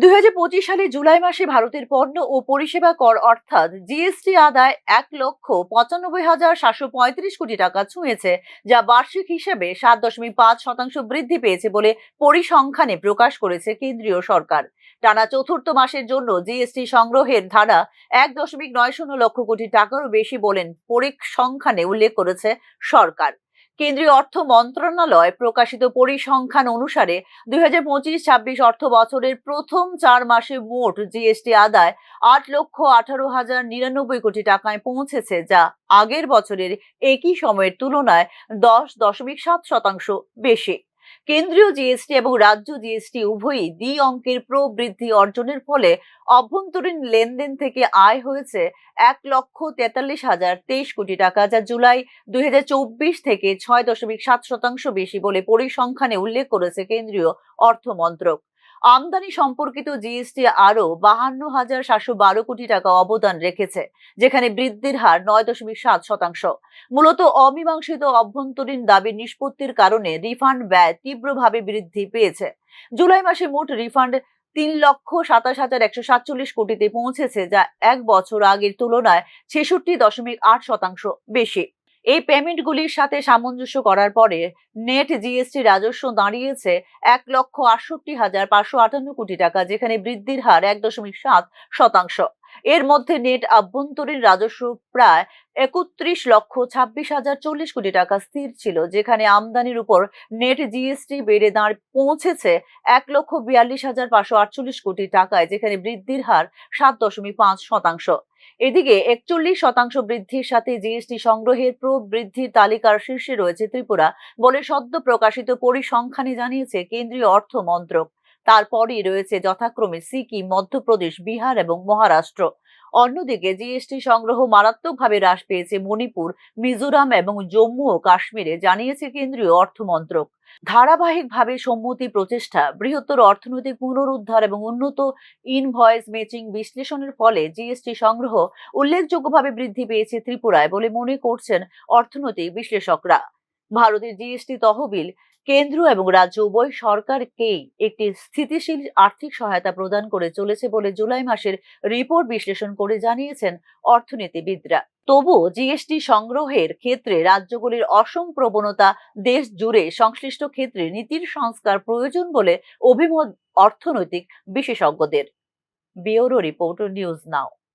দুই হাজার পঁচিশ সালে জুলাই মাসে ভারতের পণ্য ও পরিষেবা কর অর্থাৎ জিএসটি আদায় এক লক্ষ পঁচানব্বই হাজার সাতশো পঁয়ত্রিশ কোটি টাকা ছুঁয়েছে, যা বার্ষিক হিসেবে সাত দশমিক পাঁচ শতাংশ বৃদ্ধি পেয়েছে বলে পরিসংখ্যানে প্রকাশ করেছে কেন্দ্রীয় সরকার। টানা চতুর্থ মাসের জন্য জিএসটি সংগ্রহের ধারা এক দশমিক নয় শূন্য লক্ষ কোটি টাকারও বেশি বলেন পরিসংখ্যানে উল্লেখ করেছে সরকার। কেন্দ্রীয় অর্থ মন্ত্রণালয় প্রকাশিত পরিসংখ্যান অনুসারে দুই হাজার পঁচিশ ছাব্বিশ অর্থ বছরের প্রথম চার মাসে মোট জিএসটি আদায় আট লক্ষ আঠারো হাজার নিরানব্বই কোটি টাকায় পৌঁছেছে, যা আগের বছরের একই সময়ের তুলনায় দশ দশমিক সাত শতাংশ বেশি। কেন্দ্রীয় জিএসটি এবং রাজ্য জিএসটি উভয়ই দ্বি অঙ্কের প্রবৃদ্ধি অর্জনের ফলে অভ্যন্তরীণ লেনদেন থেকে আয় হয়েছে এক লক্ষ তেতাল্লিশ হাজার তেইশ কোটি টাকা, যা জুলাই দুই হাজার চব্বিশ থেকে ছয় দশমিক সাত শতাংশ বেশি বলে পরিসংখ্যানে উল্লেখ করেছে কেন্দ্রীয় অর্থ মন্ত্রক আমদানি সম্পর্কিত জিএসটি আরও বাহান্ন হাজার সাতশো বারো কোটি টাকা অবদান রেখেছে, যেখানে বৃদ্ধির হার নয় দশমিক সাত শতাংশ। মূলত অমীমাংসিত অভ্যন্তরীণ দাবির নিষ্পত্তির কারণে রিফান্ড ব্যয় তীব্রভাবে বৃদ্ধি পেয়েছে। জুলাই মাসে মোট রিফান্ড তিন লক্ষ সাতাশ হাজার একশো সাতচল্লিশ কোটিতে পৌঁছেছে, যা এক বছর আগের তুলনায় ছেষট্টি দশমিক আট শতাংশ বেশি। এই পেমেন্টগুলির সাথে সামঞ্জস্য করার পরে নেট জিএসটি রাজস্ব দাঁড়িয়েছে এক লক্ষ আটষট্টি হাজার পাঁচশো আটান্ন কোটি টাকা, যেখানে বৃদ্ধির হার এক দশমিক সাত শতাংশ। এর মধ্যে নেট আভ্যন্তরীণ রাজস্ব প্রায় একত্রিশ লক্ষ ছাব্বিশ হাজার চল্লিশ কোটি টাকা স্থির ছিল, যেখানে আমদানির উপর নেট জিএসটি বেড়ে দাঁড় পৌঁছেছে এক লক্ষ বিয়াল্লিশ হাজার পাঁচশো আটচল্লিশ কোটি টাকায়, যেখানে বৃদ্ধির হার সাত দশমিক পাঁচ শতাংশ। এদিকে একচল্লিশ শতাংশ বৃদ্ধির সাথে জিএসটি সংগ্রহের প্রবৃদ্ধির তালিকার শীর্ষে রয়েছে ত্রিপুরা বলে সদ্য প্রকাশিত পরিসংখ্যানে জানিয়েছে কেন্দ্রীয় অর্থ মন্ত্রক। তারপরই রয়েছে যথাক্রমে সিকিম, মধ্যপ্রদেশ, বিহার এবং মহারাষ্ট্র। অন্যদিকে জিএসটি সংগ্রহ মারাত্মকভাবে হ্রাস পেয়েছে মণিপুর, মিজোরাম এবং জম্মু ও কাশ্মীরে, জানিয়েছে কেন্দ্রীয় অর্থমন্ত্রক। ধারাবাহিকভাবে সম্মতি প্রচেষ্টা, বৃহত্তর অর্থনৈতিক পুনরুদ্ধার এবং উন্নত ইনভয়েস ম্যাচিং বিশ্লেষণের ফলে জিএসটি সংগ্রহ উল্লেখযোগ্যভাবে বৃদ্ধি পেয়েছে ত্রিপুরায় বলে মনে করছেন অর্থনৈতিক বিশ্লেষকরা। ভারতের জিএসটি তহবিল কেন্দ্র এবং রাজ্য উভয় সরকারকেই একটি স্থিতিশীল আর্থিক সহায়তা প্রদান করে চলেছে বলে জুলাই মাসের রিপোর্ট বিশ্লেষণ করে জানিয়েছেন অর্থনীতিবিদরা। তবুও জিএসটি সংগ্রহের ক্ষেত্রে রাজ্যগুলির অসম প্রবণতা দেশ জুড়ে সংশ্লিষ্ট ক্ষেত্রে নীতির সংস্কার প্রয়োজন বলে অভিমত অর্থনৈতিক বিশেষজ্ঞদের। Bureau report news now.